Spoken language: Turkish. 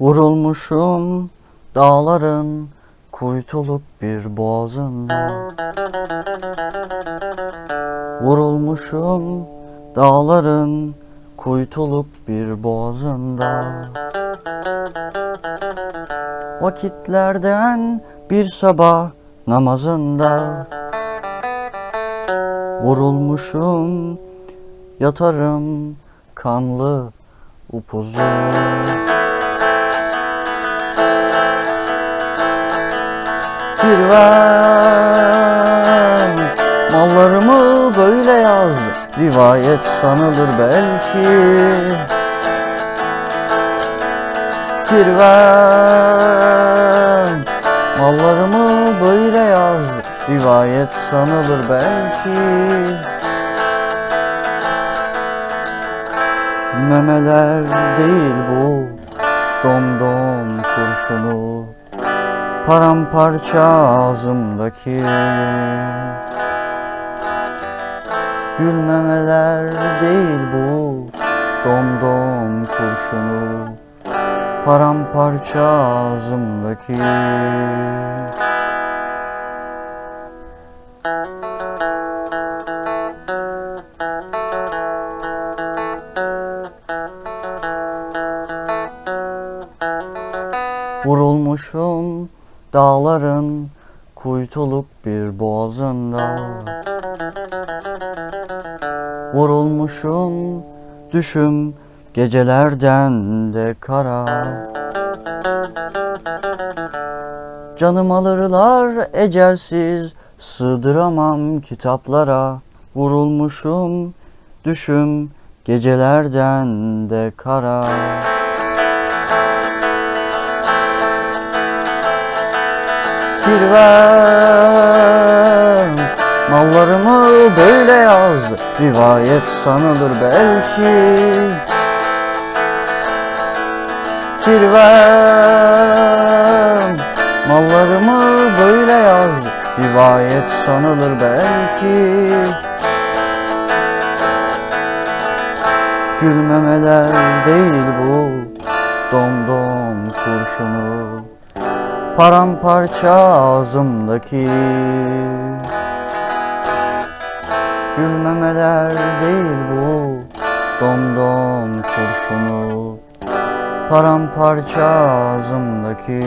Vurulmuşum dağların kuytuluk bir boğazında Vurulmuşum dağların kuytuluk bir boğazında. Vakitlerden bir sabah namazında Vurulmuşum yatarım kanlı upuzun. Kirven Mallarımı böyle yaz Rivayet sanılır belki. Kirven Rivayet sanılır belki. Memeler değil bu Domdom kurşunu. Paramparça ağzımdaki. Gülmemeler değil bu Domdom kurşunu. Paramparça ağzımdaki Vurulmuşum dağların kuytuluk bir boğazında. Vurulmuşum düşüm gecelerden de kara. Canım alırlar ecelsiz sığdıramam kitaplara. Vurulmuşum düşüm gecelerden de kara Kirven Mallarımı böyle yaz. Rivayet sanılır belki. Kirven Mallarımı böyle yaz. Rivayet sanılır belki. Gülmemeler değil Paramparça ağzımdaki Gülmemeler değil bu Domdom kurşunu. Paramparça ağzımdaki